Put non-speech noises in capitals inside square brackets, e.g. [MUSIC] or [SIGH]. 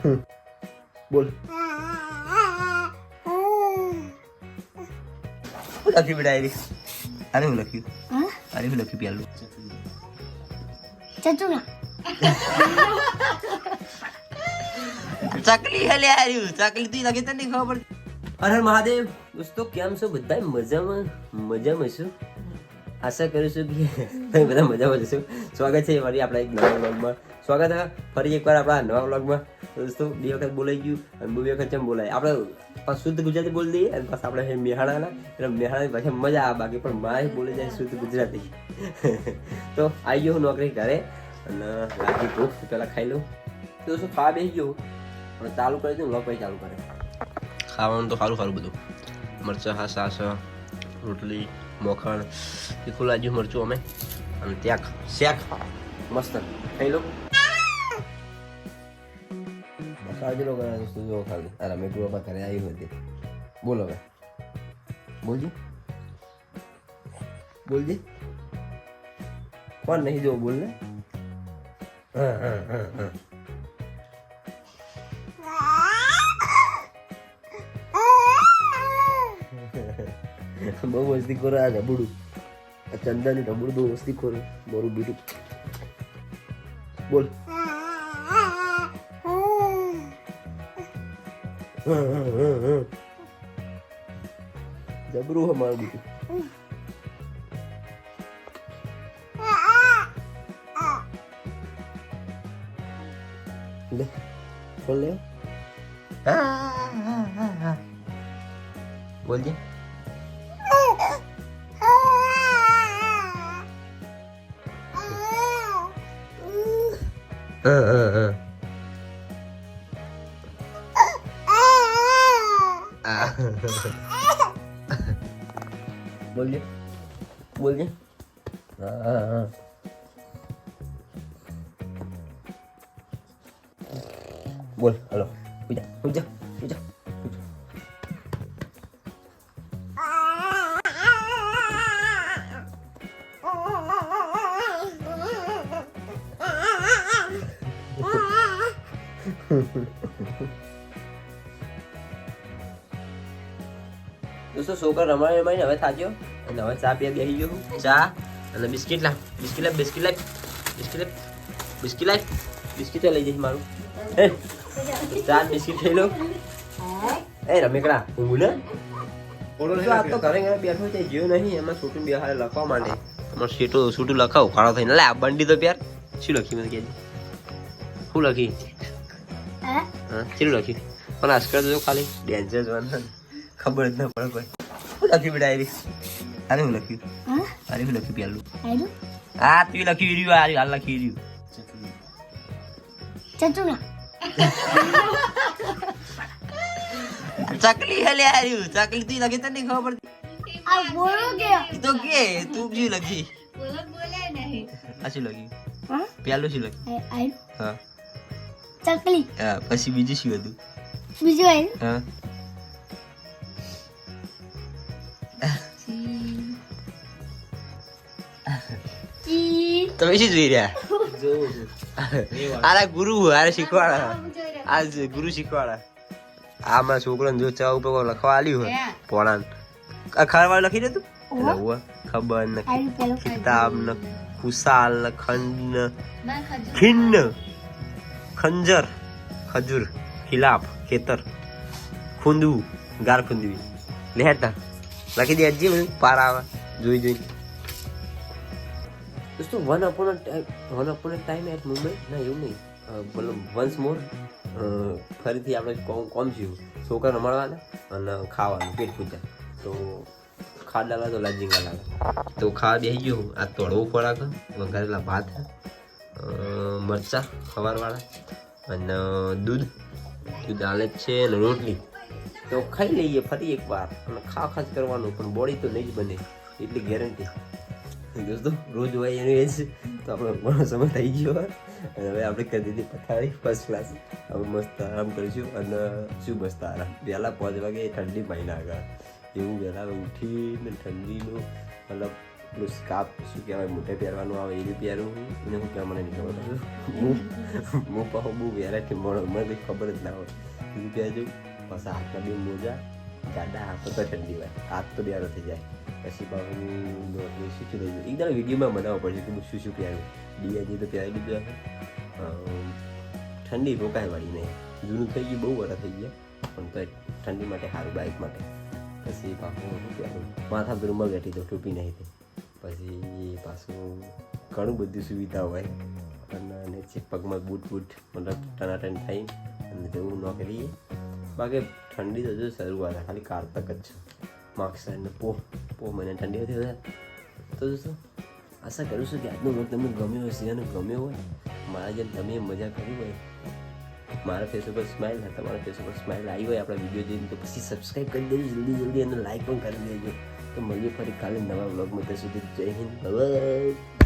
[LAUGHS] બોલ. લખ્યું બેટા એરી અરે હું લખ્યું? અરે હું લખ્યું પેલું? ચતુરા. ચકલી હલે આવ્યું ચકલી તું લખી તને ખબર પડતી. અરે મહાદેવ દોસ્તો કેમ છો? બધા મજામાં? મજામાં છું? આશા કરું છું કે તમે બધા મજામાં જશો સ્વાગત છે મારી આપણા એક નવા વ્લોગમાં સ્વાગત છે. ફરી એકવાર આપણા નવા બ્લોગમાં દોસ્તો, બે વખત બોલાઈ ગયું અને બે વખત કેમ બોલાય. આપણે શુદ્ધ ગુજરાતી બોલી દઈએ અને પાછા આપણે મેહાણાના એટલે મેહાણાની ભાષા મજા આવે, બાકી પણ મારે બોલી જાય શુદ્ધ ગુજરાતી. [LAUGHS] તો આવી ગયો હું નોકરી ઘરે અને લાગી ભૂખ પહેલાં ખાઈ લઉં. તો શું ખાવા બેસી ગયો પણ ચાલુ કરી દઉં લોક ચાલુ કરે ખાવાનું તો સારું સારું બધું. મરચાં, હા, સાસ રોટલી, મોખણ, તીખું લાગ્યું મરચું અમે. અને ત્યાં શેક. મસ્ત. ખાઈ લો. ખાજો લોકો વસ્તુ જો ખાલી. આ રમે બાપા ઘરે આવી હતી. બોલો હવે. બોલજી? બોલજી? કોણ નહીં જો બોલ ને હા હા હા હા. [LAUGHS] બહુ મસ્તી કરો આ રબડું. આ ચંદાની રબડું બહુ મસ્તી કરો મારું બીટું. બોલ. Da bruxa, mano. Le. Olha. Ah, ah, ah, ah. Olha. Uh, uh, uh. બીટું લે બોલ લે બોલજે હા હા હા બોલજે બોલજે હા હા હા બોલ હલો પૂજા પૂજા પૂજા દોસ્તો છોકરા રમાય રમાય હવે થાક્યો? અને હવે ચા પીવા બેસી ગયો ચા અને બિસ્કિટ લાવ. બિસ્કિટ લાવ બિસ્કિટ લાવ. બિસ્કિટ લાવ. બિસ્કિટ લાવ. બિસ્કિટ લઈ જઈશ મારું. હે? ચા બિસ્કિટ લઈ લો. એ રમેકડા ઊંઘ ને? તો ઘરે ઘરે બેઠો છે જ્યો નહીં. એમાં છોટું બે હારે લખવા માંડે. અમારે સીટું છૂટું લખાવ કાળો થઈને. લે આ બંડી તો પ્યાર. શું લખી મને કહેજે? શું લખી? હા? હા ચેલું લખ્યું પણ આજકાલ તો જો ખાલી. ડેન્જર જોવાનું ખબર જ ન પડે કોઈ. શું લખ્યું બેટા હું લખ્યું? હા? અરે હું લખ્યું પેલું? હા તું લખી રહ્યું આ હાલ લખી રહ્યું ચતુરા. ચકલી હલે આર્યું ચકલી તું લખી તને નહીં ખબર પડતી. આ બોલો કે? તો કે તું શું લખી. બોલો બોલે નહીં. આ શું લખ્યું? હા? પેલું શું લખ્યું? આયરું? હા. ચકલી. હા પછી બીજું શું હતું? બીજું આયરું? હા. તમે શું જોઈ રહ્યા? [LAUGHS] આરા ગુરુ આરે શીખવાડા. આ ગુરુ શીખવાડા. આ મારા છોકરાને જો ચા ઉપર લખવા આલ્યું હોય પોણાન. અખારવાળું લખી દે તું? એટલે હુઆ ખબર ન કિતાબ ન ખુશાલ ન ખંડ ન. ખિન્ન. ખંજર ખજૂર ખિલાફ ખેતર. ખૂંદવું ગાર ખૂંદવી. લેતા લખી દે હજી બધું. પાર આવે જોઈ જોઈ. દોસ્તો one upon one upon time at Mumbai ના, એવું નહીં. મતલબ વન્સ મોર ફરીથી આપણે કોમ કોમ જીવું. છોકરા રમાડવાના અને ખાવાનું, પેટ પૂજા તો ખાડા લાગે તો લાજીંગા લાગે. તો ખાવા બેસી ગયો આ તળવો ખોરાક વઘારેલા ભાત મરચા મરચાં ખવારવાળા અને દૂધ. દૂધ આલે જ છે અને રોટલી. તો ખાઈ લઈએ ફરી એકવાર. અને ખા ખાસ કરવાનું, પણ બોડી તો નહીં જ બને. એટલી ગેરંટી દોસ્તો, રોજ હોય એનું એ જ તો આપણો ઘણો સમય થઈ ગયો અને હવે આપણે કરી દીધી પથારી ફર્સ્ટ ક્લાસ હવે મસ્ત આરામ કરીશું અને શું મસ્ત આરામ. વહેલા પાંચ વાગે ઠંડી મહિના આગળ. એવું વહેલા ઉઠીને ઠંડીનું મતલબ પેલું સ્કાપ શું કહેવાય, મોઢે પહેરવાનું આવે એ પહેરું. એને હું કહેવા મને નહીં ખબર હું હું પાછું બહુ વેરાયટી મળો મને કંઈ ખબર જ ના હોય. એ બી પહેરજો. પછી હાથના બે મોજા જાડા હાથ તો ઠંડી હોય. હાથ તો બેરો થઈ જાય. પછી પાછું શું શું એક દાડો વિડીયોમાં બનાવવો પડશે કે હું શું શું પહેરું ડીઆજી તો પહેરી લીધું આપણે ઠંડી રોકાય વાળી નહીં જૂનું થઈ ગયું બહુ વરા થઈ ગયા પણ તો ઠંડી માટે સારું બાઇક માટે પછી પાછું માથા પર રૂમાલ બેઠી તો ટૂપી નહીં થઈ પછી પાછું ઘણું બધું સુવિધા હોય અને નીચે પગમાં બૂટ બૂટ મતલબ ટનાટન થઈ અને જવું ન કરીએ બાકી ઠંડી તો જો શરૂઆત ખાલી કારતક જ છે માર્ક્સ અને પો પો મને ઠંડી હતી વધારે તો દોસ્તો આશા કરું છું કે આજનો વ્લોગ તમને ગમ્યો હશે અને ગમ્યો હોય મારા જેમ તમે મજા કરી હોય મારા ફેસ ઉપર સ્માઇલ હતા તમારા ફેસ ઉપર સ્માઇલ આવી હોય આપણા વીડિયો જોઈને તો પછી સબસ્ક્રાઈબ કરી દેજો જલ્દી જલ્દી અને લાઈક પણ કરી દેજો તો મળીએ ફરી કાલે નવા વ્લોગમાં ત્યાં સુધી જય હિન્દ